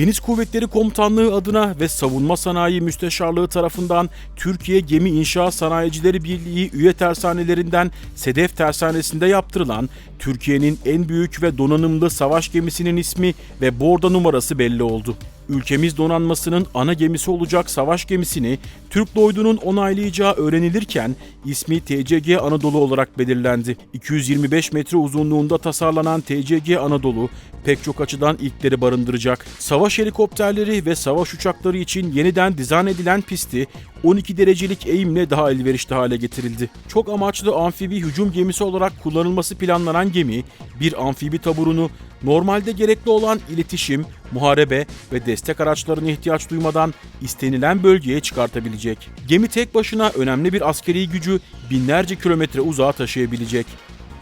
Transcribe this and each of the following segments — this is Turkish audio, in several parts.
Deniz Kuvvetleri Komutanlığı adına ve Savunma Sanayi Müsteşarlığı tarafından Türkiye Gemi İnşaat Sanayicileri Birliği üye tersanelerinden Sedef Tersanesi'nde yaptırılan Türkiye'nin en büyük ve donanımlı savaş gemisinin ismi ve bordo numarası belli oldu. Ülkemiz donanmasının ana gemisi olacak savaş gemisini Türk Lloyd'unun onaylayacağı öğrenilirken ismi TCG Anadolu olarak belirlendi. 225 metre uzunluğunda tasarlanan TCG Anadolu pek çok açıdan ilkleri barındıracak. Savaş helikopterleri ve savaş uçakları için yeniden dizayn edilen pisti 12 derecelik eğimle daha elverişli hale getirildi. Çok amaçlı amfibi hücum gemisi olarak kullanılması planlanan gemi, bir amfibi taburunu normalde gerekli olan iletişim, muharebe ve destek araçlarına ihtiyaç duymadan istenilen bölgeye çıkartabilecek. Gemi tek başına önemli bir askeri gücü binlerce kilometre uzağa taşıyabilecek.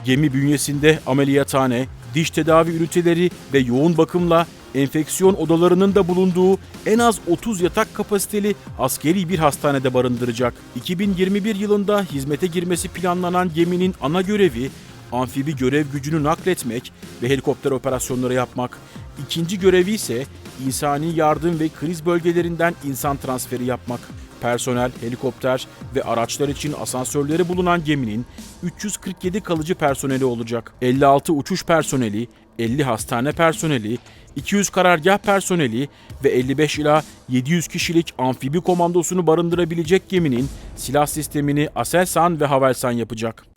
Gemi bünyesinde ameliyathane, diş tedavi üniteleri ve yoğun bakımla enfeksiyon odalarının da bulunduğu en az 30 yatak kapasiteli askeri bir hastanede barındıracak. 2021 yılında hizmete girmesi planlanan geminin ana görevi amfibi görev gücünü nakletmek ve helikopter operasyonları yapmak. İkinci görevi ise insani yardım ve kriz bölgelerinden insan transferi yapmak. Personel, helikopter ve araçlar için asansörleri bulunan geminin 347 kalıcı personeli olacak. 56 uçuş personeli, 50 hastane personeli, 200 karargah personeli ve 55 ila 700 kişilik amfibi komandosunu barındırabilecek geminin silah sistemini Aselsan ve Havelsan yapacak.